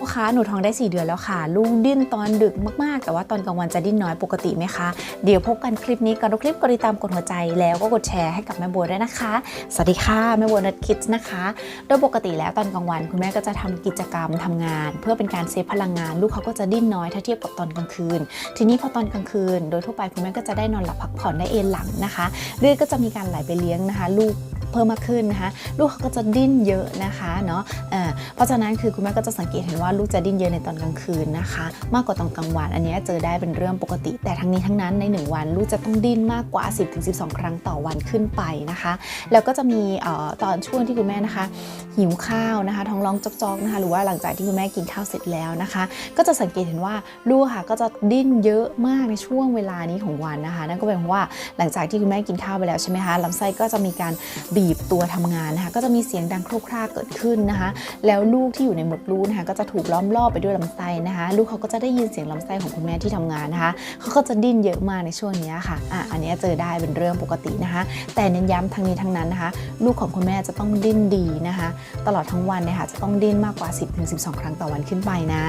ลูกค้าหนูท้องได้ 4 เดือนแล้วค่ะ ลูกดิ้นตอนดึกมากๆ แต่ว่าตอนกลางวันจะดิ้นน้อยปกติไหมคะ เดี๋ยวพบกันคลิปนี้ก่อนดูคลิปกดติดตามกดหัวใจแล้วก็กดแชร์ให้กับแม่บัวด้วยนะคะ สวัสดีค่ะ แม่บัวนัดคิดนะคะ โดยปกติแล้วตอนกลางวัน คุณแม่ก็จะทำกิจกรรมทำงาน เพื่อเป็นการเซฟพลังงาน ลูกเขาก็จะดิ้นน้อยถ้าเทียบกับตอนกลางคืน ทีนี้พอตอนกลางคืน โดยทั่วไปคุณแม่ก็จะได้นอนหลับพักผ่อนได้เอนหลังนะคะเลือดก็จะมีการไหลไปเลี้ยงนะคะ ลูก เพิ่มมากขึ้นนะคะลูกเขาก็จะดิ้นเยอะนะคะเนาะเพราะฉะนั้นคือคุณแม่ก็จะสังเกตเห็นว่าลูกจะดิ้นเยอะในตอนกลางคืนนะคะ มากกว่าตอนกลางวัน อันนี้เจอได้เป็นเรื่องปกติ แต่ทั้งนี้ทั้งนั้นใน 1 วันลูกจะต้องดิ้นมากกว่า 10-12 ครั้งต่อวันขึ้นไปนะคะ แล้วก็จะมีออตอนช่วงที่คุณแม่นะคะ หิวข้าวนะคะ ท้องร้องจอกๆนะคะ หรือว่าหลังจากที่คุณแม่กินข้าวเสร็จแล้วนะคะ ก็จะสังเกตเห็นว่าลูกค่ะก็จะดิ้นเยอะมากในช่วงเวลานี้ของวันนะคะ นั่นก็เป็นเพราะว่าหลังจากที่คุณแม่กินข้าวไปแล้วใช่ไหมคะลำไส้ก็จะมีการบีบตัวทำงานนะคะก็จะมีเสียงดังครกคราเกิดขึ้นนะคะ แล้วลูกที่อยู่ในหมดลูกนะคะก็จะถูกล้อมรอบไปด้วยลำไส้นะคะ ลูกเขาก็จะได้ยินเสียงลำไส้ของคุณแม่ที่ทำงานนะคะเขาก็จะดิ้นเยอะมากในช่วงนี้ค่ะอะ อันนี้เจอได้เป็นเรื่องปกตินะคะ แต่เน้นย้ำทั้งนี้ทั้งนั้นนะคะ ลูกของคุณแม่จะต้องดิ้นดีนะคะ ตลอดทั้งวันเนี่ยค่ะจะต้องดิ้นมากกว่า 10-12 ครั้งต่อวันขึ้นไปนะ